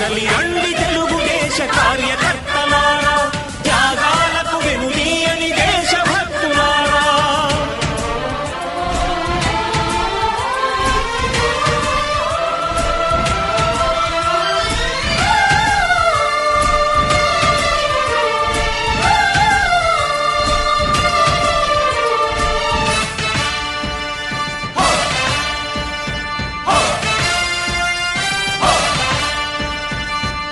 కదలి రండి